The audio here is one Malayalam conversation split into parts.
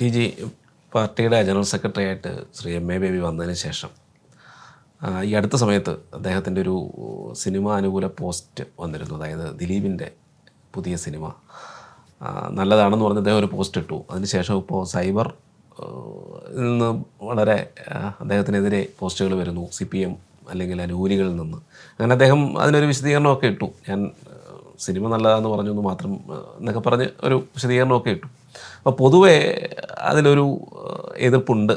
ടി ജി പാർട്ടിയുടെ ജനറൽ സെക്രട്ടറി ആയിട്ട് ശ്രീ എം എ ബേബി വന്നതിന് ശേഷം ഈ അടുത്ത സമയത്ത് അദ്ദേഹത്തിന്റെ ഒരു സിനിമ അനുകൂല പോസ്റ്റ് വന്നിരുന്നു. അതായത് ദിലീപിന്റെ പുതിയ സിനിമ. നല്ലതാണെന്ന് പറഞ്ഞ് അദ്ദേഹം ഒരു പോസ്റ്റ് ഇട്ടു. അതിനുശേഷം ഇപ്പോൾ സൈബർ നിന്ന് വളരെ അദ്ദേഹത്തിനെതിരെ പോസ്റ്റുകൾ വരുന്നു. സി പി എം അല്ലെങ്കിൽ അനുകൂലികളിൽ നിന്ന്. അങ്ങനെ അദ്ദേഹം അതിനൊരു വിശദീകരണമൊക്കെ ഇട്ടു. ഞാൻ സിനിമ നല്ലതാണെന്ന് പറഞ്ഞു എന്ന് മാത്രം എന്നൊക്കെ പറഞ്ഞ് ഒരു വിശദീകരണമൊക്കെ ഇട്ടു. അപ്പോൾ പൊതുവേ അതിലൊരു എതിർപ്പുണ്ട്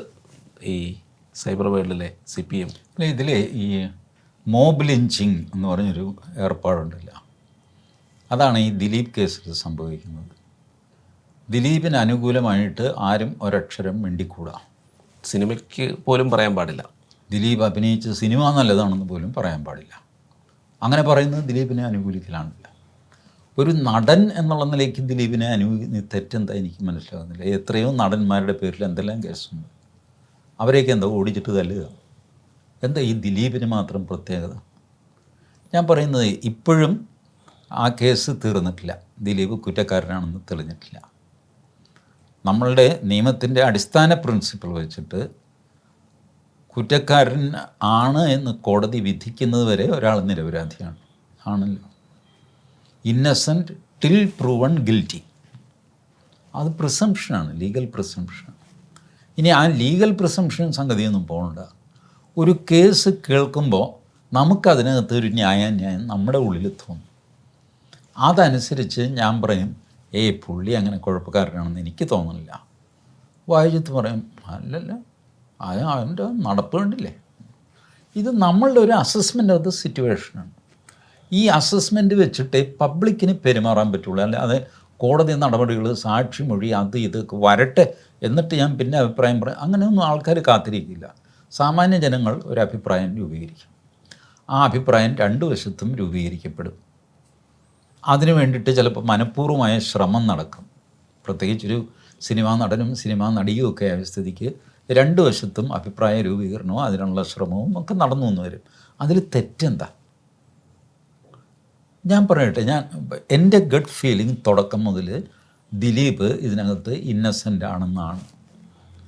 ഈ സൈബർ വേൾഡിലെ സി പി എം അല്ല ഇതിലെ ഈ മോബ് ലിഞ്ചിങ് എന്ന് പറഞ്ഞൊരു ഏർപ്പാടുണ്ടല്ലോ. അതാണ് ഈ ദിലീപ് കേസിൽ സംഭവിക്കുന്നത്. ദിലീപിന് അനുകൂലമായിട്ട് ആരും ഒരക്ഷരം മിണ്ടിക്കൂടാ. സിനിമയ്ക്ക് പോലും പറയാൻ പാടില്ല. ദിലീപ് അഭിനയിച്ച സിനിമ നല്ലതാണെന്ന് പോലും പറയാൻ പാടില്ല. അങ്ങനെ പറയുന്നത് ദിലീപിനെ അനുകൂലിക്കലാണില്ല ഒരു നടൻ എന്നുള്ള നിലയ്ക്ക് ദിലീപിനെ അനുകൂലി തെറ്റെന്താ എനിക്ക് മനസ്സിലാകുന്നില്ല എത്രയോ നടന്മാരുടെ പേരിൽ എന്തെല്ലാം കേസുണ്ട്. അവരെയൊക്കെ എന്താ ഓടിച്ചിട്ട് തല്ലുക. എന്താ ഈ ദിലീപിന് മാത്രം പ്രത്യേകത? ഞാൻ പറയുന്നത് ഇപ്പോഴും ആ കേസ് തീർന്നിട്ടില്ല. ദിലീപ് കുറ്റക്കാരനാണെന്ന് തെളിഞ്ഞിട്ടില്ല. നമ്മളുടെ നിയമത്തിന്റെ അടിസ്ഥാന പ്രിൻസിപ്പിൾ വെച്ചിട്ട് കുറ്റക്കാരൻ ആണ് എന്ന് കോടതി വിധിക്കുന്നത് വരെ ഒരാൾ നിരപരാധിയാണ്. ആണല്ലോ. ഇന്നസെന്റ് ടിൽ പ്രൂവൺ ഗിൽറ്റി അത് പ്രിസംഷനാണ് ലീഗൽ പ്രിസംഷൻ ഇനി ആ ലീഗൽ പ്രിസംഷൻ സംഗതിയൊന്നും പോകണ്ട. ഒരു കേസ് കേൾക്കുമ്പോൾ നമുക്കതിനകത്ത് ഒരു ന്യായാന്യായം നമ്മുടെ ഉള്ളിൽ തോന്നും. അതനുസരിച്ച് ഞാൻ പറയും ഏയ് പുള്ളി അങ്ങനെ കുഴപ്പക്കാരനാണെന്ന് എനിക്ക് തോന്നുന്നില്ല വായിച്ചിട്ട് പറയും അല്ലല്ല അവന്റെ നടപ്പ് കണ്ടില്ലേ? ഇത് നമ്മളുടെ ഒരു അസസ്മെന്റ് ഓഫ് ദ സിറ്റുവേഷനാണ് ഈ അസസ്മെന്റ് വെച്ചിട്ട് പബ്ലിക്കിന് പെരുമാറാൻ പറ്റുള്ളൂ. അല്ലാതെ കോടതി നടപടികൾ സാക്ഷിമൊഴി അത് ഇതൊക്കെ വരട്ടെ എന്നിട്ട് ഞാൻ പിന്നെ അഭിപ്രായം പറയാം. അങ്ങനെയൊന്നും ആൾക്കാർ കാത്തിരിക്കില്ല. സാമാന്യ ജനങ്ങൾ ഒരു അഭിപ്രായം രൂപീകരിക്കും. ആ അഭിപ്രായം രണ്ട് വശത്തും രൂപീകരിക്കപ്പെടും. അതിനു വേണ്ടിയിട്ട് ചിലപ്പോൾ മനഃപൂർവമായ ശ്രമം നടക്കും. പ്രത്യേകിച്ചൊരു സിനിമാ നടനും സിനിമാ നടിയും ഒക്കെ ആയ സ്ഥിതിക്ക് രണ്ട് വശത്തും അഭിപ്രായ രൂപീകരണവും അതിനുള്ള ശ്രമവും ഒക്കെ നടന്നു വന്നു വരും. അതിൽ തെറ്റെന്താ? ഞാൻ പറയട്ടെ ഞാൻ എന്റെ ഗഡ് ഫീലിംഗ് തുടക്കം മുതൽ ദിലീപ് ഇതിനകത്ത് ഇന്നസെന്റ് ആണെന്നാണ്.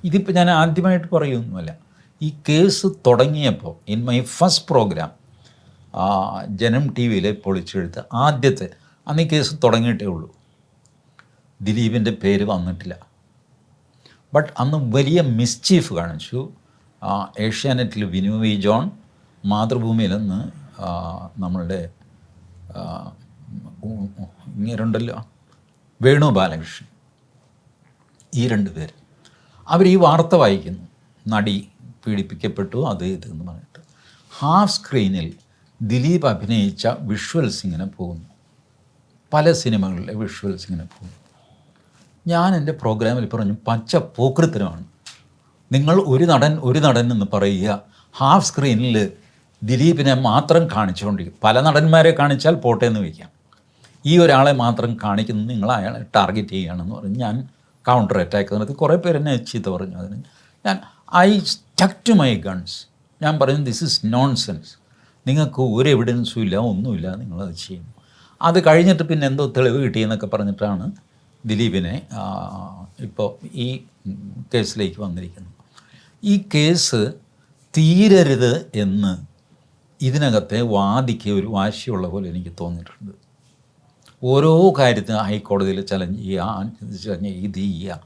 ഇതിപ്പോൾ ഞാൻ ആദ്യമായിട്ട് പറയുമൊന്നുമല്ല ഈ കേസ് തുടങ്ങിയപ്പോൾ in my first programme Janam T വിയിലെ പൊളിച്ചെഴുത്ത് ആദ്യത്തെ അന്ന് ഈ കേസ് തുടങ്ങിയിട്ടേ ഉള്ളൂ. ദിലീപിന്റെ പേര് വന്നിട്ടില്ല. ബട്ട് അന്ന് വലിയ മിസ്ചീഫ് കാണിച്ചു ഏഷ്യാനെറ്റിൽ വിനു വി ജോൺ മാതൃഭൂമിയിൽ നിന്ന് നമ്മളുടെ ഇങ്ങേരുണ്ടല്ലോ വേണു ബാലകൃഷ്ണൻ. ഈ രണ്ട് പേര്. അവർ ഈ വാർത്ത വായിക്കുന്നു. നടി പീഡിപ്പിക്കപ്പെട്ടു അത് ഇത് എന്ന് പറഞ്ഞിട്ട്. ഹാഫ് സ്ക്രീനിൽ ദിലീപ് അഭിനയിച്ച വിഷ്വൽസ് ഇങ്ങനെ പോകുന്നു. പല സിനിമകളിലെ വിഷ്വൽസ് ഇങ്ങനെ പോകുന്നു. ഞാൻ എന്റെ പ്രോഗ്രാമിൽ പറഞ്ഞു പച്ച പോക്കൃത്തരമാണ് നിങ്ങൾ ഒരു നടൻ ഒരു നടൻ എന്ന് പറയുക ഹാഫ് സ്ക്രീനിൽ ദിലീപിനെ മാത്രം കാണിച്ചുകൊണ്ടിരിക്കും. പല നടന്മാരെ കാണിച്ചാൽ പോട്ടെ എന്ന് വയ്ക്കാം. ഈ ഒരാളെ മാത്രം കാണിക്കുന്നത് നിങ്ങൾ അയാളെ ടാർഗറ്റ് ചെയ്യുകയാണെന്ന് പറഞ്ഞ് ഞാൻ കൗണ്ടർ അറ്റാക്ക് നടത്തി. കുറേ പേര് എന്നെ ചീത്ത പറഞ്ഞു. അതിന് ഞാൻ I stuck to my guns ഞാൻ പറഞ്ഞു ദിസ് ഇസ് നോൺ സെൻസ് നിങ്ങൾക്ക് ഒരു എവിഡൻസും ഇല്ല ഒന്നുമില്ല നിങ്ങളത് ചെയ്യുന്നു. അത് കഴിഞ്ഞിട്ട് പിന്നെ എന്തോ തെളിവ് കിട്ടിയെന്നൊക്കെ പറഞ്ഞിട്ടാണ് ദിലീപിനെ ഇപ്പോൾ ഈ കേസിലേക്ക് വന്നിരിക്കുന്നത്. ഈ കേസ് തീരരുത് എന്ന് ഇതിനകത്തെ വാദിക്ക് ഒരു വാശിയുള്ള പോലെ എനിക്ക് തോന്നിയിട്ടുണ്ട്. ഓരോ കാര്യത്തിനും ഹൈക്കോടതിയിൽ ചലഞ്ച് ചെയ്യുക ചലഞ്ച് ഇത് ചെയ്യുക.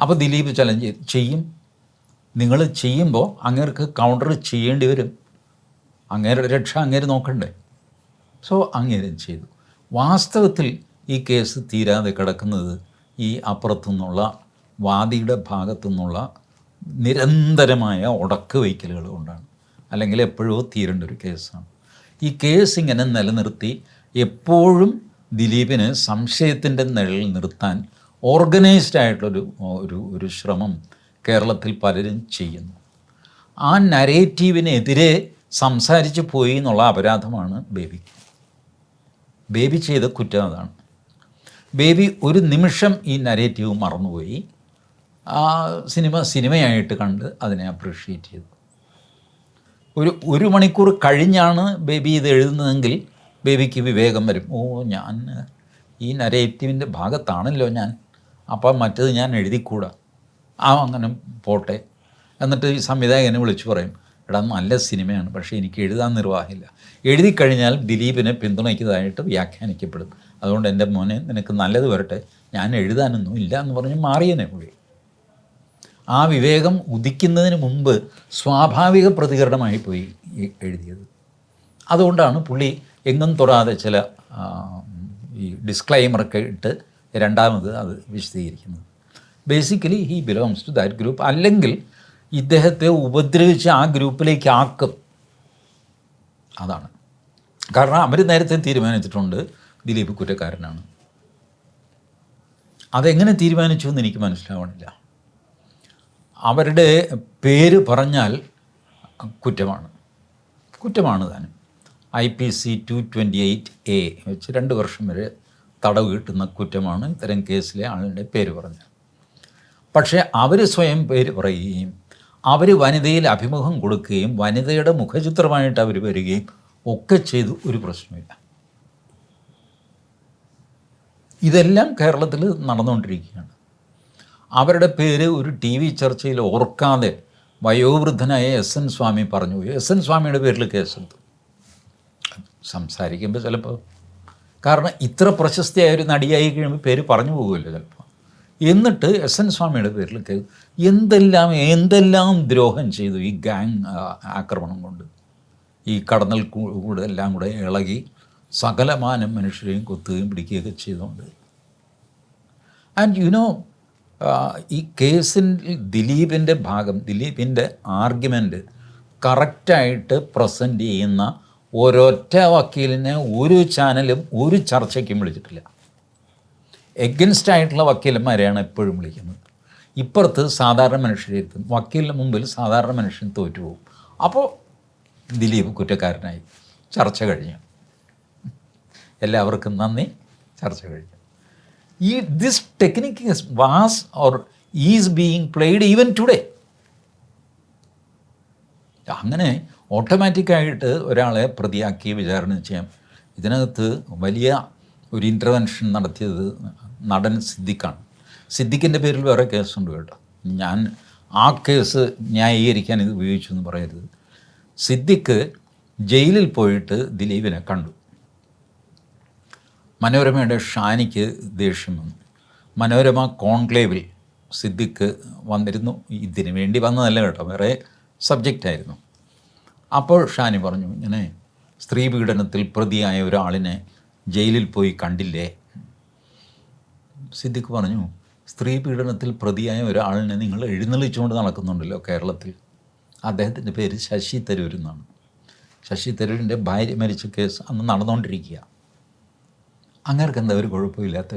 അപ്പോൾ ദിലീപ് ചലഞ്ച് ചെയ്യും. നിങ്ങൾ ചെയ്യുമ്പോൾ അങ്ങേർക്ക് കൗണ്ടർ ചെയ്യേണ്ടി വരും. അങ്ങേരുടെ രക്ഷ അങ്ങേര് നോക്കണ്ടേ? സോ അങ്ങേരും ചെയ്തു? വാസ്തവത്തിൽ ഈ കേസ് തീരാതെ കിടക്കുന്നത് ഈ അപ്പുറത്തു നിന്നുള്ള വാദിയുടെ ഭാഗത്തു നിന്നുള്ള നിരന്തരമായ ഉടക്ക് വയ്ക്കലുകൾ കൊണ്ടാണ്. അല്ലെങ്കിൽ എപ്പോഴോ തീരേണ്ട ഒരു കേസാണ്. ഈ കേസ് ഇങ്ങനെ നിലനിർത്തി എപ്പോഴും ദിലീപിന് സംശയത്തിന്റെ നിഴൽ നിർത്താൻ ഓർഗനൈസ്ഡ് ആയിട്ടുള്ളൊരു ഒരു ഒരു ശ്രമം കേരളത്തിൽ പലരും ചെയ്യുന്നു. ആ നരേറ്റീവിനെതിരെ സംസാരിച്ച് പോയി എന്നുള്ള അപരാധമാണ് ബേബി. ബേബി ചെയ്ത കുറ്റം അതാണ്. ബേബി ഒരു നിമിഷം ഈ നരേറ്റീവ് മറന്നുപോയി. ആ സിനിമ സിനിമയായിട്ട് കണ്ട് അതിനെ അപ്രീഷിയേറ്റ് ചെയ്തു. ഒരു ഒരു മണിക്കൂർ കഴിഞ്ഞാണ് ബേബി ഇത് എഴുതുന്നതെങ്കിൽ ബേബിക്ക് വിവേകം വരും. ഓ ഞാൻ ഈ നരേറ്റീവിന്റെ ഭാഗത്താണല്ലോ ഞാൻ. അപ്പം മറ്റത് ഞാൻ എഴുതിക്കൂടാ. ആ അങ്ങനെ പോട്ടെ. എന്നിട്ട് ഈ സംവിധായകനെ വിളിച്ചു പറയും എടാ നല്ല സിനിമയാണ് പക്ഷേ എനിക്ക് എഴുതാൻ നിർവാഹമില്ല. എഴുതി കഴിഞ്ഞാൽ ദിലീപിനെ പിന്തുണയ്ക്കുന്നതായിട്ട് വ്യാഖ്യാനിക്കപ്പെടും. അതുകൊണ്ട് എന്റെ മോനെ നിനക്ക് നല്ലത് വരട്ടെ. ഞാൻ എഴുതാനൊന്നും ഇല്ല എന്ന് പറഞ്ഞ് മാറിയനെ പുള്ളി ആ വിവേകം ഉദിക്കുന്നതിന് മുമ്പ് സ്വാഭാവിക പ്രതികരണമായി പോയി എഴുതിയത്. അതുകൊണ്ടാണ് പുള്ളി എങ്ങും തൊടാതെ ചില ഈ ഡിസ്ക്ലൈമറൊക്കെ ഇട്ട് രണ്ടാമത് അത് വിശദീകരിക്കുന്നത്. Basically he belongs to that group അല്ലെങ്കിൽ ഇദ്ദേഹത്തെ ഉപദ്രവിച്ച് ആ ഗ്രൂപ്പിലേക്ക് ആക്കും. അതാണ്. കാരണം അവർ നേരത്തെ തീരുമാനിച്ചിട്ടുണ്ട് ദിലീപ് കുറ്റക്കാരനാണ്. അതെങ്ങനെ തീരുമാനിച്ചു എന്ന് എനിക്ക് മനസ്സിലാവണില്ല. അവരുടെ പേര് പറഞ്ഞാൽ കുറ്റമാണ്. കുറ്റമാണ് താനും. I P C two twenty eight A വെച്ച് രണ്ട് വർഷം വരെ തടവ് കിട്ടുന്ന കുറ്റമാണ് ഇത്തരം കേസിലെ ആളുടെ പേര് പറഞ്ഞാൽ പക്ഷേ അവർ സ്വയം പേര് പറയുകയും അവർ വനിതയിൽ അഭിമുഖം കൊടുക്കുകയും വനിതയുടെ മുഖചിത്രമായിട്ട് അവർ വരികയും ഒക്കെ ചെയ്തു ഒരു പ്രശ്നമില്ല ഇതെല്ലാം കേരളത്തിൽ നടന്നുകൊണ്ടിരിക്കുകയാണ്. അവരുടെ പേര് ഒരു ടി വി ചർച്ചയിൽ ഓർക്കാതെ വയോവൃദ്ധനായ എസ് എൻ സ്വാമി പറഞ്ഞു. എസ് എൻ സ്വാമിയുടെ പേരിൽ കേസെടുത്തു. സംസാരിക്കുമ്പോൾ ചിലപ്പോൾ കാരണം ഇത്ര പ്രശസ്തിയായ ഒരു നടിയായി കഴിയുമ്പോൾ പേര് പറഞ്ഞു പോകുമല്ലോ ചിലപ്പോൾ എന്നിട്ട് എസ് എൻ സ്വാമിയുടെ പേരിൽ കേസ് എന്തെല്ലാം എന്തെല്ലാം ദ്രോഹം ചെയ്തു ഈ ഗാങ് ആക്രമണം കൊണ്ട്? ഈ കടന്നൽ കൂടെ എല്ലാം കൂടെ ഇളകി സകലമാനം മനുഷ്യരെയും കൊത്തുകയും പിടിക്കുകയൊക്കെ ചെയ്തുകൊണ്ട്. ആൻഡ് യു നോ ഈ കേസിൽ ദിലീപിന്റെ ഭാഗം ദിലീപിന്റെ ആർഗ്യുമെന്റ് കറക്റ്റായിട്ട് പ്രസന്റ് ചെയ്യുന്ന ഒരൊറ്റ വക്കീലിനെ ഒരു ചാനലും ഒരു ചർച്ചയ്ക്കും വിളിച്ചിട്ടില്ല. എഗൻസ്റ്റ് ആയിട്ടുള്ള വക്കീലന്മാരെയാണ് എപ്പോഴും വിളിക്കുന്നത്. ഇപ്പുറത്ത് സാധാരണ മനുഷ്യരെത്തും വക്കീലിന് മുമ്പിൽ സാധാരണ മനുഷ്യൻ തോറ്റുപോകും അപ്പോൾ ദിലീപ് കുറ്റക്കാരനായി ചർച്ച കഴിഞ്ഞു. എല്ലാവർക്കും നന്ദി. ചർച്ച കഴിഞ്ഞു. ഈ this technique was or is being played even today അങ്ങനെ ഓട്ടോമാറ്റിക്കായിട്ട് ഒരാളെ പ്രതിയാക്കി വിചാരണ ചെയ്യാം. ഇതിനകത്ത് വലിയ ഒരു ഇന്റർവെൻഷൻ നടത്തിയത് നടൻ സിദ്ദിഖാണ്. സിദ്ദിഖിന്റെ പേരിൽ വേറെ കേസുണ്ട് കേട്ടോ. ഞാൻ ആ കേസ് ന്യായീകരിക്കാൻ ഇത് ഉപയോഗിച്ചു എന്ന് പറയരുത്. സിദ്ദിഖ് ജയിലിൽ പോയിട്ട് ദിലീപിനെ കണ്ടു. മനോരമയുടെ ഷാനിക്ക് ദേഷ്യം വന്നു. മനോരമ കോൺക്ലേവിൽ സിദ്ദിഖ് വന്നിരുന്നു. ഇതിനു വേണ്ടി വന്നതല്ല കേട്ടോ വേറെ സബ്ജക്റ്റായിരുന്നു അപ്പോൾ ഷാനി പറഞ്ഞു ഇങ്ങനെ സ്ത്രീ പീഡനത്തിൽ പ്രതിയായ ഒരാളിനെ ജയിലിൽ പോയി കണ്ടില്ലേ? സിദ്ദിഖ് പറഞ്ഞു സ്ത്രീ പീഡനത്തിൽ പ്രതിയായ ഒരാളിനെ നിങ്ങൾ എഴുന്നള്ളിച്ചുകൊണ്ട് നടക്കുന്നുണ്ടല്ലോ കേരളത്തിൽ. അദ്ദേഹത്തിന്റെ പേര് ശശി തരൂർ എന്നാണ്. ശശി തരൂരിന്റെ ഭാര്യ മരിച്ച കേസ് അന്ന് നടന്നുകൊണ്ടിരിക്കുക അങ്ങേർക്ക് എന്താ ഒരു കുഴപ്പമില്ലാത്ത?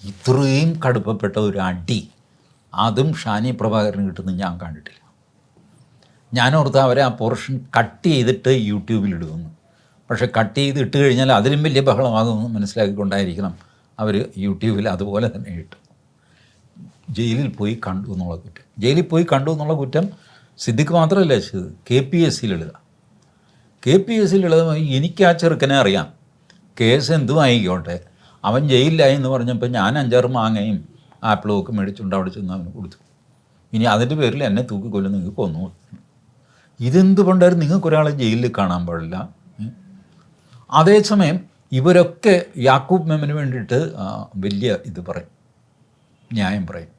ഇത്രയും കടുപ്പപ്പെട്ട ഒരു അടി അതും ഷാനി പ്രഭാകരന് കിട്ടുന്നത് ഞാൻ കണ്ടിട്ടില്ല. ഞാൻ ഓർത്ത് അവരെ ആ പോർഷൻ കട്ട് ചെയ്തിട്ട് യൂട്യൂബിൽ ഇടുമെന്ന് പക്ഷേ കട്ട് ചെയ്ത് ഇട്ട് കഴിഞ്ഞാൽ അതിലും വലിയ ബഹളമാകുമെന്ന് മനസ്സിലാക്കിക്കൊണ്ടായിരിക്കണം അവർ യൂട്യൂബിൽ അതുപോലെ തന്നെ ഇട്ടു. ജയിലിൽ പോയി കണ്ടു എന്നുള്ള കുറ്റം. ജയിലിൽ പോയി കണ്ടു എന്നുള്ള കുറ്റം സിദ്ദിഖ് മാത്രമല്ല ചെയ്തത്. കെ പി എസ് സിയിൽ എഴുതാം കെ പി എസ് സിയിൽ എഴുതുമ്പോൾ എനിക്ക് ആ ചെറുക്കനെ അറിയാം. കേസ് എന്തും ആയിക്കോട്ടെ അവൻ ജയിലിലായി എന്ന് പറഞ്ഞപ്പോൾ ഞാൻ അഞ്ചാറ് മാങ്ങയും ആപ്പിളും ഒക്കെ മേടിച്ചുകൊണ്ട് അവിടെ ചെന്ന് അവന് കൊടുത്തു. ഇനി അതിന്റെ പേരിൽ എന്നെ തൂക്കിക്കൊല്ലം നിങ്ങൾക്ക് കൊന്നു ഇതെന്തുകൊണ്ടായിരുന്നു നിങ്ങൾക്ക് ഒരാളെ ജയിലിൽ കാണാൻ പാടില്ല. അതേസമയം ഇവരൊക്കെ യാക്കൂബ് മെമ്മിന് വേണ്ടിയിട്ട് വലിയ ഇത് പറയും. ന്യായം പറയും.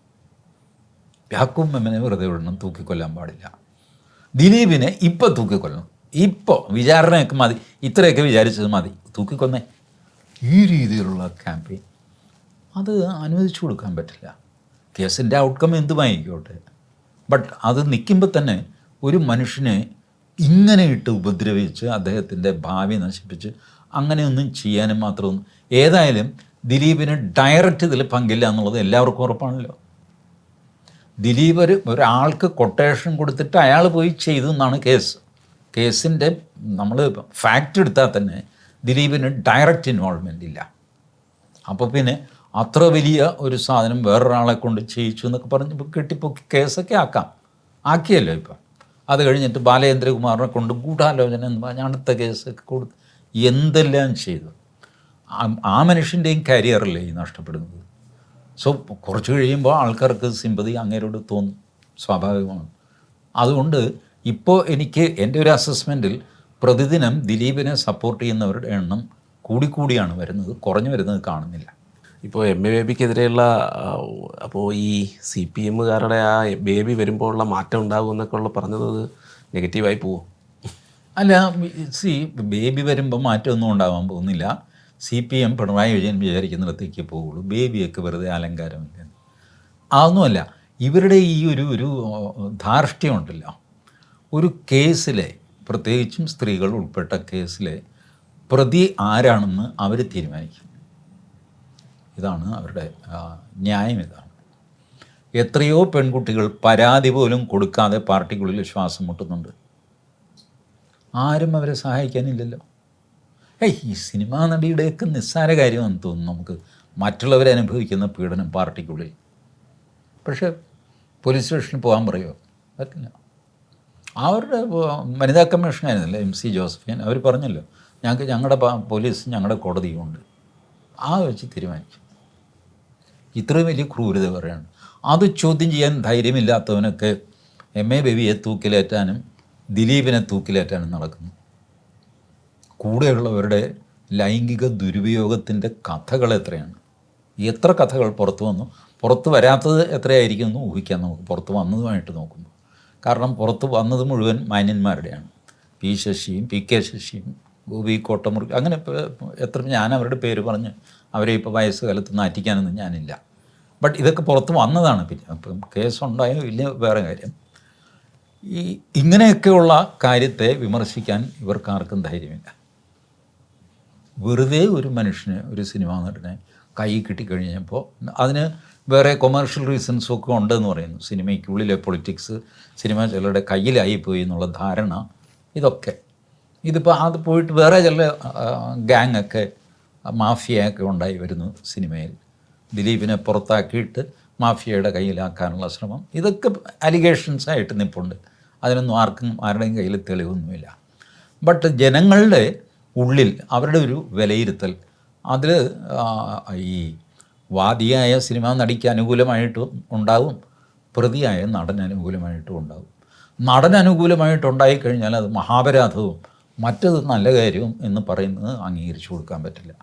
യാക്കൂബ് മെമ്മിനെ വെറുതെ വിടണം തൂക്കിക്കൊല്ലാൻ പാടില്ല. ദിലീപിനെ ഇപ്പോൾ തൂക്കിക്കൊല്ലണം ഇപ്പോൾ വിചാരണയൊക്കെ മതി. ഇത്രയൊക്കെ വിചാരിച്ചത് മതി. തൂക്കിക്കൊന്നേ. ഈ രീതിയിലുള്ള ക്യാമ്പയിൻ അത് അനുവദിച്ചു കൊടുക്കാൻ പറ്റില്ല. കേസിന്റെ ഔട്ട്കം എന്തുമായിക്കോട്ടെ. ബട്ട് അത് നിൽക്കുമ്പോൾ തന്നെ ഒരു മനുഷ്യനെ ഇങ്ങനെ ഇട്ട് ഉപദ്രവിച്ച് അദ്ദേഹത്തിന്റെ ഭാവി നശിപ്പിച്ച് അങ്ങനെയൊന്നും ചെയ്യാനും മാത്രമൊന്നും ഏതായാലും ദിലീപിന് ഡയറക്റ്റ് ഇതിൽ പങ്കില്ല എന്നുള്ളത് എല്ലാവർക്കും ഉറപ്പാണല്ലോ. ദിലീപ് ഒരു ഒരാൾക്ക് കൊട്ടേഷൻ കൊടുത്തിട്ട് അയാൾ പോയി ചെയ്തു എന്നാണ് കേസ്. കേസിന്റെ നമ്മൾ ഫാക്റ്റ് എടുത്താൽ തന്നെ ദിലീപിന് ഡയറക്റ്റ് ഇൻവോൾവ്മെന്റ് ഇല്ല. അപ്പോൾ പിന്നെ അത്ര വലിയ ഒരു സാധനം വേറൊരാളെ കൊണ്ട് ചെയ്യിച്ചു എന്നൊക്കെ പറഞ്ഞ് കെട്ടിപ്പൊക്കി കേസൊക്കെ ആക്കാം. ആക്കിയല്ലോ ഇപ്പം. അത് കഴിഞ്ഞിട്ട് ബാലേന്ദ്രകുമാറിനെ കൊണ്ട് ഗൂഢാലോചന എന്ന് പറഞ്ഞ അടുത്ത കേസൊക്കെ കൊടുത്ത് എന്തെല്ലാം ചെയ്തു. ആ മനുഷ്യന്റെയും കരിയറല്ലേ ഈ നഷ്ടപ്പെടുന്നത്? സോ കുറച്ച് കഴിയുമ്പോൾ ആൾക്കാർക്ക് സിമ്പതി അങ്ങേരോട് തോന്നും. സ്വാഭാവികമാണ്. അതുകൊണ്ട് ഇപ്പോൾ എനിക്ക് എന്റെ ഒരു അസസ്മെന്റിൽ പ്രതിദിനം ദിലീപിനെ സപ്പോർട്ട് ചെയ്യുന്നവരുടെ എണ്ണം കൂടിക്കൂടിയാണ് വരുന്നത്. കുറഞ്ഞു വരുന്നത് കാണുന്നില്ല. ഇപ്പോൾ എം എ ബേബിക്കെതിരെയുള്ള അപ്പോൾ ഈ സി പി എമ്മുകാരുടെ ആ ബേബി വരുമ്പോഴുള്ള മാറ്റം ഉണ്ടാകും എന്നൊക്കെ ഉള്ള പറഞ്ഞത് നെഗറ്റീവായി പോവും? അല്ല സി ബേബി വരുമ്പോൾ മാറ്റമൊന്നും ഉണ്ടാവാൻ പോകുന്നില്ല. C P M Pinarayi Vijayan വിചാരിക്കുന്നിടത്തേക്ക് പോകുള്ളൂ ബേബിയൊക്കെ വെറുതെ അലങ്കാരമില്ല. അതൊന്നുമല്ല ഇവരുടെ ഈ ഒരു ഒരു ധാർഷ്ട്യമുണ്ടല്ലോ. ഒരു കേസിലെ പ്രത്യേകിച്ചും സ്ത്രീകൾ ഉൾപ്പെട്ട കേസിലെ പ്രതി ആരാണെന്ന് അവർ തീരുമാനിക്കും. ഇതാണ് അവരുടെ ന്യായം ഇതാണ്. എത്രയോ പെൺകുട്ടികൾ പരാതി പോലും കൊടുക്കാതെ പാർട്ടിക്കുള്ളിൽ ശ്വാസം മുട്ടുന്നുണ്ട്. ആരും അവരെ സഹായിക്കാനില്ലല്ലോ. ഏയ് ഈ സിനിമാ നടിയുടെയൊക്കെ നിസ്സാര കാര്യമാണെന്ന് തോന്നുന്നു നമുക്ക് മറ്റുള്ളവരെ അനുഭവിക്കുന്ന പീഡനം പാർട്ടിക്കുള്ളിൽ. പക്ഷേ പോലീസ് സ്റ്റേഷനിൽ പോകാൻ പറയുമോ? പറ്റില്ല. അവരുടെ വനിതാ കമ്മീഷൻ ആയിരുന്നില്ല എം സി ജോസഫിൻ അവർ പറഞ്ഞല്ലോ ഞങ്ങൾക്ക് ഞങ്ങളുടെ പോലീസ് ഞങ്ങളുടെ കോടതിയുമുണ്ട് ആ വെച്ച് തീരുമാനിച്ചു. ഇത്രയും വലിയ ക്രൂരത പറയാണ്. അത് ചോദ്യം ചെയ്യാൻ ധൈര്യമില്ലാത്തവനൊക്കെ എം എ ബേബിയെ തൂക്കിലേറ്റാനും ദിലീപിനെ തൂക്കിലേറ്റാനും നടക്കുന്നു. കൂടെയുള്ളവരുടെ ലൈംഗിക ദുരുപയോഗത്തിന്റെ കഥകൾ എത്രയാണ്? എത്ര കഥകൾ പുറത്തു വന്നു? പുറത്ത് വരാത്തത് എത്രയായിരിക്കും എന്ന് ഊഹിക്കാം നമുക്ക്. പുറത്ത് വന്നതുമായിട്ട് നോക്കുമ്പോൾ. കാരണം പുറത്ത് വന്നത് മുഴുവൻ മാന്യന്മാരുടെയാണ്. പി ശശിയും പി കെ ശശിയും ഗോപി കോട്ടമുറി അങ്ങനെ ഇപ്പോൾ എത്ര ഞാൻ അവരുടെ പേര് പറഞ്ഞ് അവരെ ഇപ്പോൾ വയസ്സുകാലത്ത് നാറ്റിക്കാനൊന്നും ഞാനില്ല. ബട്ട് ഇതൊക്കെ പുറത്ത് വന്നതാണ് പിന്നെ. അപ്പം കേസുണ്ടായോ ഇല്ല വേറെ കാര്യം. ഈ ഇങ്ങനെയൊക്കെയുള്ള കാര്യത്തെ വിമർശിക്കാൻ ഇവർക്കാർക്കും ധൈര്യമില്ല. വെറുതെ ഒരു മനുഷ്യന് ഒരു സിനിമാ നടനെ കൈ കിട്ടിക്കഴിഞ്ഞപ്പോൾ അതിന് വേറെ കൊമേർഷ്യൽ റീസൺസും ഒക്കെ ഉണ്ടെന്ന് പറയുന്നു. സിനിമയ്ക്കുള്ളിലെ പൊളിറ്റിക്സ് സിനിമ ചിലരുടെ കയ്യിലായി പോയി എന്നുള്ള ധാരണ ഇതൊക്കെ. ഇതിപ്പോൾ അത് പോയിട്ട് വേറെ ചില ഗാങ് ഒക്കെ മാഫിയയൊക്കെ ഉണ്ടായി വരുന്നു സിനിമയിൽ. ദിലീപിനെ പുറത്താക്കിയിട്ട് മാഫിയയുടെ കയ്യിലാക്കാനുള്ള ശ്രമം. ഇതൊക്കെ അലിഗേഷൻസ് ആയിട്ട് നിൽപ്പുണ്ട് അതിനൊന്നും ആർക്കും ആരുടെയും കയ്യിൽ തെളിവൊന്നുമില്ല. ബട്ട് ജനങ്ങളുടെ ഉള്ളിൽ അവരുടെ ഒരു വിലയിരുത്തൽ. അതിൽ ഈ വാദിയായ സിനിമ നടിക്ക് അനുകൂലമായിട്ടും ഉണ്ടാവും പ്രതിയായ നടൻ അനുകൂലമായിട്ടും ഉണ്ടാവും. നടൻ കഴിഞ്ഞാൽ അത് മഹാപരാധവും മറ്റത് നല്ല കാര്യവും എന്ന് പറയുന്നത് അംഗീകരിച്ചു കൊടുക്കാൻ പറ്റില്ല.